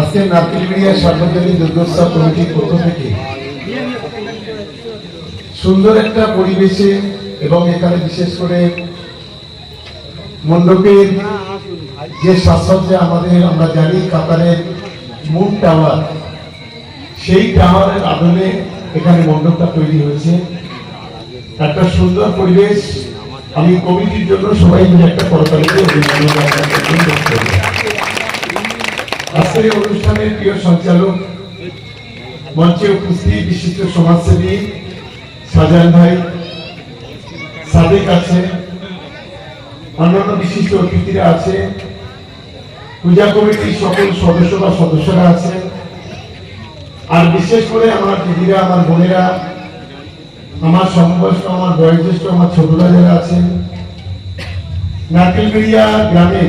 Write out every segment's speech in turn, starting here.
আজকে নারকেলবিড়িয়া সার্বজনীন দুর্গোৎসব কমিটির পক্ষ থেকে সুন্দর একটা পরিবেশে এবং এখানে বিশেষ করে মণ্ডপের যে সাজসজ্জা আমাদের, আমরা জানি কাতারের মুন টাওয়ার। সেই টাওয়ারের আদলে এখানে মণ্ডপটা তৈরি হয়েছে। একটা সুন্দর পরিবেশ। আমি কমিটির জন্য সবাই মিলে একটা করতালিতে অভিনন্দন আজকের অনুষ্ঠানের প্রিয় সঞ্চালক, মঞ্চে উপস্থিত বিশিষ্ট সমাজসেবী সাজান ভাই, সাদেক আছে অন্যান্য বিশিষ্ট অতিথিরা আছে পূজা কমিটির সকল সদস্য বা সদস্যরা আছে আর বিশেষ করে আমার দিদিরা, আমার বোনেরা, আমার সমবয়স্ক, আমার বয়োজ্যেষ্ঠ, আমার ছোটরা যারা আছেন, নারকেলবেড়িয়া গ্রামে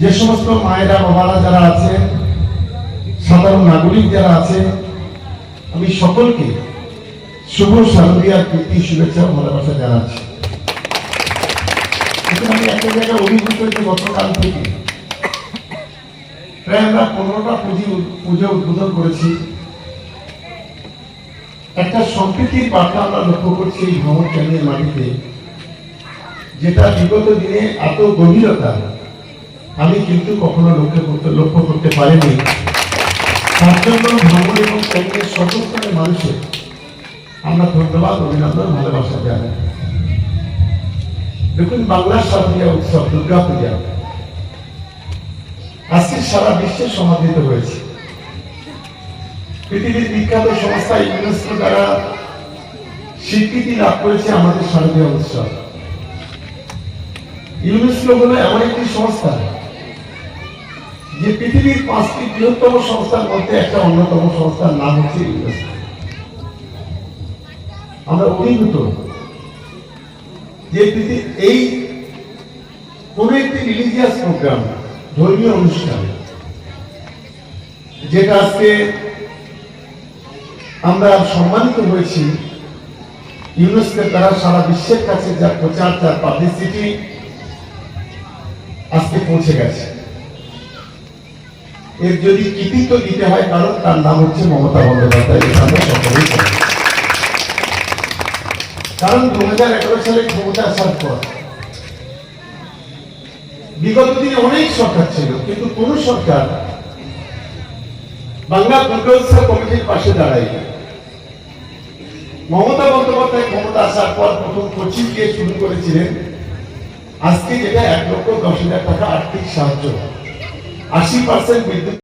যে সমস্ত মায়েরা, বাবারা যারা আছেন সাধারণ নাগরিক যারা আছেন আমি সকলকে শুভ শারদীয়ার প্রীতি, শুভেচ্ছা ভালোবাসা জানাচ্ছি। আমি একটা জায়গায় অভিভূত হয়েছি গতকাল থেকে। প্রায় আমরা পনেরোটা পুঁজি পুজো উদ্বোধন করেছি। একটা সম্প্রীতির বার্তা আমরা লক্ষ্য করছি এই ভ্রমণ চ্যানেলের মাটিতে, যেটা বিগত দিনে এত গভীরতা আমি কিন্তু কখনো লক্ষ্য করতে লক্ষ্য করতে পারিনি। তার জন্য ভ্রমণ এবং সর্বস্তরের মানুষের আমরা ধন্যবাদ, অভিনন্দন, ভালোবাসা দেখুন বাংলার উৎসব, দুর্গা পূজা। আজকে সারা বিশ্বে সমাদৃত হয়েছে। পৃথিবীর বিখ্যাত সংস্থা ইউনেস্কো দ্বারা স্বীকৃতি লাভ করেছে আমাদের শারদীয় উৎসব। ইউনেস্কো হলো এমন একটি সংস্থা যে পৃথিবীর পাঁচটি বৃহত্তম সংস্থার মধ্যে একটা অন্যতম সংস্থার নাম হচ্ছে আমরা অভিভূত যে এই কোন একটি রিলিজিয়াস প্রোগ্রাম ধর্মীয় অনুষ্ঠান, যেটা আজকে আমরা সম্মানিত হয়েছি ইউনেস্কোর দ্বারা সারা বিশ্বের কাছে যা প্রচার যার পাবলিসিটি আজকে পৌঁছে গেছে। এর যদি কৃতিত্ব দিতে হয়, কারণ তার নাম হচ্ছে মমতা বন্দ্যোপাধ্যায় কারণ দু হাজার এগারো সালে ক্ষমতা আসার পর, বিগত দিনে অনেক সরকার ছিল, কিন্তু কোন সরকার বাংলা দুর্গোৎসব কমিটির পাশে দাঁড়ায় মমতা বন্দ্যোপাধ্যায় ক্ষমতা আসার পর প্রথম কোচিং দিয়ে শুরু করেছিলেন। আজকে যেটা এক লক্ষ দশ হাজার টাকা আর্থিক সাহায্য। assim para sempre.